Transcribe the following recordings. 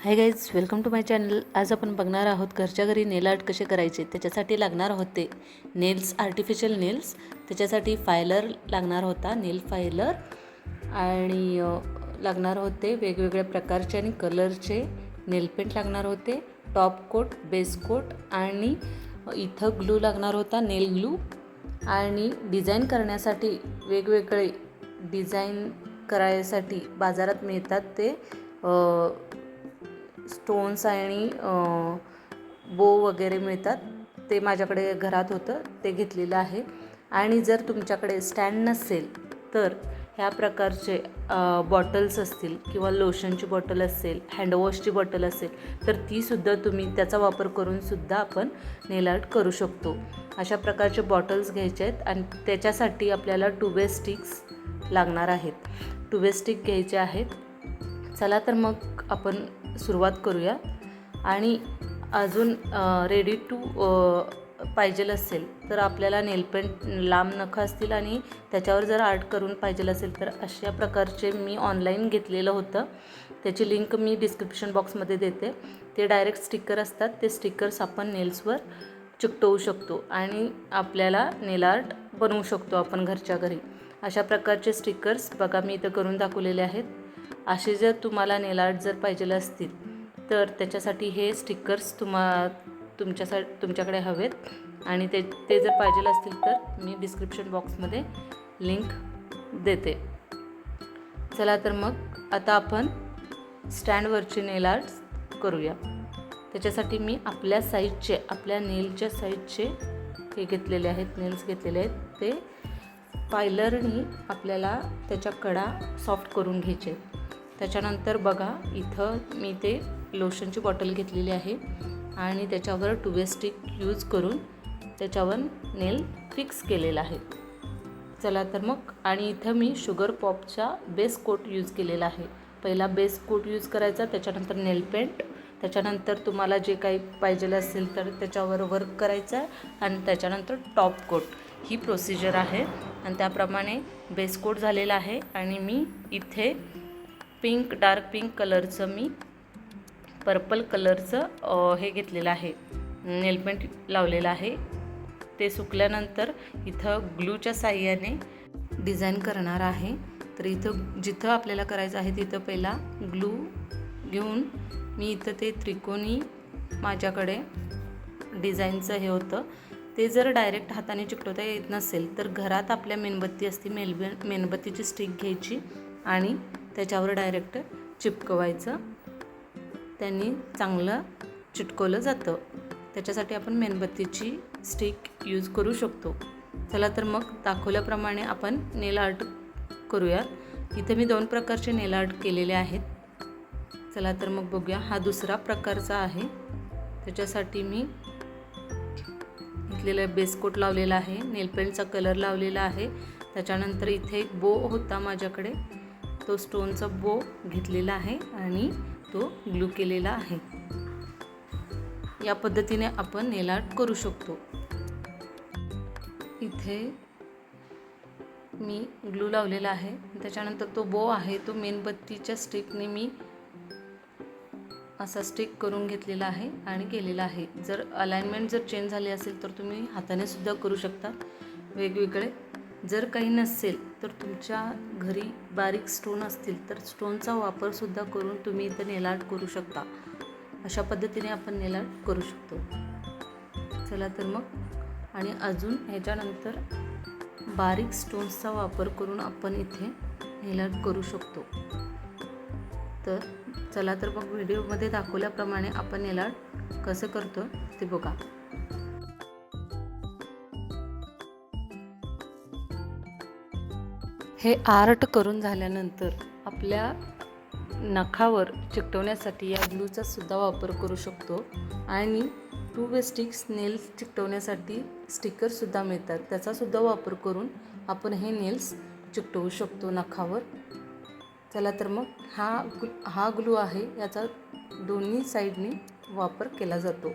Hi guys welcome to my channel आज आपण बघणार आहोत घरच्या घरी नेल आर्ट कसे करायचे त्याच्यासाठी लागणार होते नेल्स आर्टिफिशियल नेल्स त्याच्यासाठी फायलर लागणार होता नेल फायलर आणि लागणार होते वेगवेगळ्या प्रकारचे आणि कलरचे नेलपेंट लागणार होते. टॉप कोट बेस कोट आणि इथं ग्लू लागणार होता नेल ग्लू आणि डिझाईन करण्यासाठी वेगवेगळे डिझाईन करायसाठी बाजारात मिळतात ते स्टोन्स आणि बो वगैरे मिळतात. ते माझ्याकडे घरात होतं ते घेतलेलं आहे. आणि जर तुमच्याकडे स्टँड नसेल तर ह्या प्रकारचे बॉटल्स असतील किंवा लोशनची बॉटल असेल हँडवॉशची बॉटल असेल तर तीसुद्धा तुम्ही त्याचा वापर करूनसुद्धा आपण नेल आर्ट करू शकतो. अशा प्रकारचे बॉटल्स घ्यायचे आहेत आणि त्याच्यासाठी आपल्याला टुबे स्टिक्स लागणार आहेत. टुबे स्टिक घ्यायचे आहेत. चला तर मग आपण सुरुवात करूया. आणि अजून रेडी टू पाहिजेल असेल तर आपल्याला नेलपेंट लांब नखं असतील आणि त्याच्यावर जर आर्ट करून पाहिजेल असेल तर अशा प्रकारचे मी ऑनलाईन घेतलेलं होतं. त्याची लिंक मी डिस्क्रिप्शन बॉक्समध्ये देते. ते डायरेक्ट स्टिकर असतात. ते स्टिकर्स आपण नेल्सवर चिकटवू शकतो आणि आपल्याला नेल आर्ट बनवू शकतो आपण घरच्या घरी. अशा प्रकारचे स्टिकर्स बघा मी इथं करून दाखवलेले आहेत. असे जर तुम्हाला नेल आर्ट जर पाहिजेलं असतील तर त्याच्यासाठी हे स्टिकर्स तुम्हा तुमच्यासा तुमच्याकडे हवेत. आणि ते ते जर पाहिजेल असतील तर मी डिस्क्रिप्शन बॉक्समध्ये लिंक देते. चला तर मग आता आपण स्टँडवरचे नेल आर्ट्स करूया. त्याच्यासाठी मी आपल्या साईजचे आपल्या नेलच्या साईजचे हे घेतलेले आहेत नेल्स घेतलेले आहेत. ते पायलरनी आपल्याला त्याच्या कडा सॉफ्ट करून घ्यायचे. त्याच्यानंतर बघा इथं मी ते लोशनची बॉटल घेतलेली आहे आणि त्याच्यावर टुबे स्टिक यूज करून त्याच्यावर नेल फिक्स केलेला आहे. चला तर मग आणि इथं मी शुगर पॉपचा बेस कोट यूज केलेला आहे. पहिला बेस कोट यूज करायचा त्याच्यानंतर नेल पेंट त्याच्यानंतर तुम्हाला जे काही पाहिजेलं असेल तर त्याच्यावर वर्क करायचं आहे आणि त्याच्यानंतर टॉप कोट ही प्रोसिजर आहे आणि त्याप्रमाणे बेस कोट झालेला आहे आणि मी इथे पिंक डार्क पिंक कलरचं मी पर्पल कलरचं हे घेतलेलं आहे. नेलपेंट लावलेलं आहे. ते सुकल्यानंतर इथं ग्लूच्या साह्याने डिझाईन करणार आहे. तर इथं जिथं आपल्याला करायचं आहे तिथं पहिला ग्लू घेऊन मी इथं ते त्रिकोणी माझ्याकडे डिझाईनचं हे होतं. ते जर डायरेक्ट हाताने चिकटवता येत नसेल तर घरात आपल्या मेणबत्ती असते मेलबे मेणबत्तीची स्टिक घ्यायची आणि त्याच्यावर डायरेक्ट चिपकवायचं. त्यांनी चांगलं चिटकवलं जातं. त्याच्यासाठी आपण मेणबत्तीची स्टिक यूज करू शकतो. चला तर मग दाखवल्याप्रमाणे आपण नेल आर्ट करूयात. इथे मी दोन प्रकारचे नेल आर्ट केलेले आहेत. चला तर मग बघूया. हा दुसरा प्रकारचा आहे. त्याच्यासाठी मी घेतलेलं बेसकोट लावलेला आहे. नेलपेंटचा कलर लावलेला आहे. त्याच्यानंतर इथे एक बो होता माझ्याकडे. तो स्टोनचा बो घेतलेला आहे आणि तो ग्लू केलेला आहे. या पद्धतीने आपण नेल आर्ट करू शकतो. इथे मी ग्लू लावलेला आहे. त्याच्यानंतर तो बो आहे तो मेणबत्तीच्या स्टिकने मी असा स्टिक करून घेतलेला आहे आणि केलेला आहे. जर अलाइनमेंट जर चेंज झाली असेल तर तुम्ही हाताने सुद्धा करू शकता. वेगवेगळे. जर काही नसेल तर तुमच्या घरी बारीक स्टोन असतील तर स्टोनचा वापरसुद्धा करून तुम्ही इथं नेल आर्ट करू शकता. अशा पद्धतीने आपण नेलाट करू शकतो. चला तर मग. आणि अजून ह्याच्यानंतर बारीक स्टोन्सचा वापर करून आपण इथे नेलाट आर्ट करू शकतो. तर चला तर मग व्हिडिओमध्ये दाखवल्याप्रमाणे आपण नेल आर्ट कसं करतो ते बघा. हे आर्ट करून झाल्यानंतर आपल्या नखावर चिकटवण्यासाठी या ग्लूचा सुद्धा वापर करू शकतो. आणि टू वे स्टिक्स नेल्स चिकटवण्यासाठी स्टिकरसुद्धा मिळतात. त्याचासुद्धा वापर करून आपण हे नेल्स चिकटवू शकतो नखावर. चला तर मग हा ग्लू हा ग्लू आहे. याचा दोन्ही साईडने वापर केला जातो.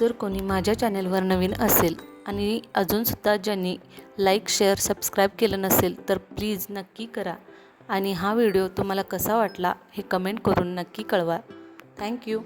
जर कोणी माझ्या चॅनेलवर नवीन असेल आणि अजूनसुद्धा ज्यांनी लाईक शेअर सबस्क्राईब केलं नसेल तर प्लीज नक्की करा. आणि हा व्हिडिओ तुम्हाला कसा वाटला हे कमेंट करून नक्की कळवा. थँक्यू